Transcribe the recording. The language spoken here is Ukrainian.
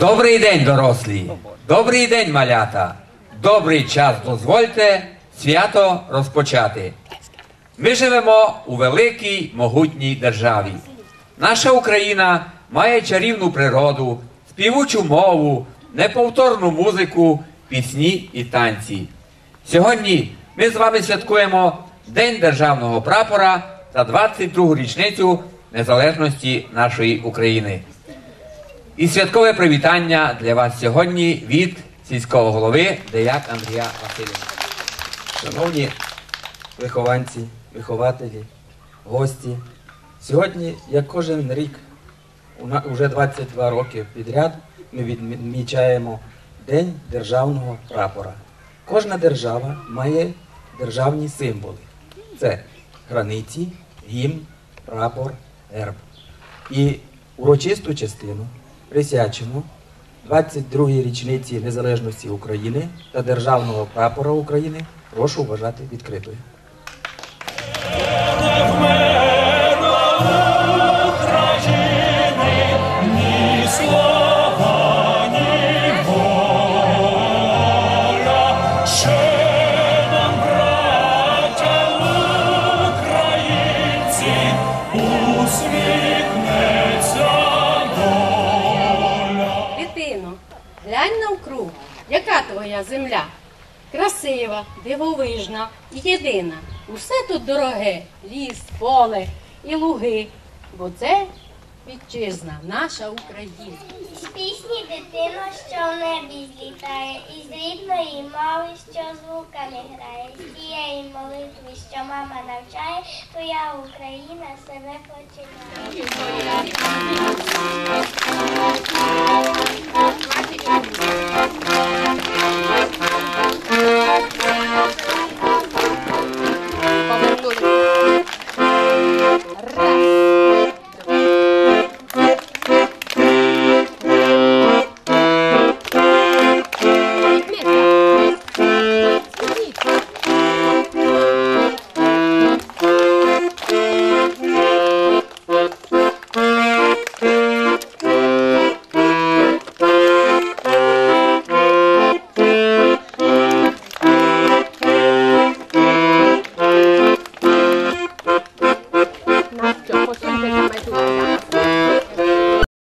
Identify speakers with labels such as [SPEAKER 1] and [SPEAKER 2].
[SPEAKER 1] Добрий день, дорослі! Добрий день, малята! Добрий час дозвольте свято розпочати. Ми живемо у великій могутній державі. Наша Україна має чарівну природу, співучу мову, неповторну музику, пісні і танці. Сьогодні ми з вами святкуємо День державного прапора та 22-гу річницю незалежності нашої України. І святкове привітання для вас сьогодні від сільського голови Деяк Андрія Васильовича.
[SPEAKER 2] Шановні вихованці, вихователі, гості, сьогодні, як кожен рік, уже 22 роки підряд, ми відмічаємо День державного прапора. Кожна держава має державні символи. Це границі, гімн, прапор, герб. І урочисту частину присячимо 22-й річниці незалежності України та державного прапора України прошу вважати відкритою.
[SPEAKER 3] Яка твоя земля? Красива, дивовижна і єдина. Усе тут дороге, ліс, поле і луги, бо це вітчизна, наша Україна.
[SPEAKER 4] З пісні дитино, що в небі злітає, і з рідної мови, що звуками грає, з тієї молитви, що мама навчає, твоя Україна себе починає.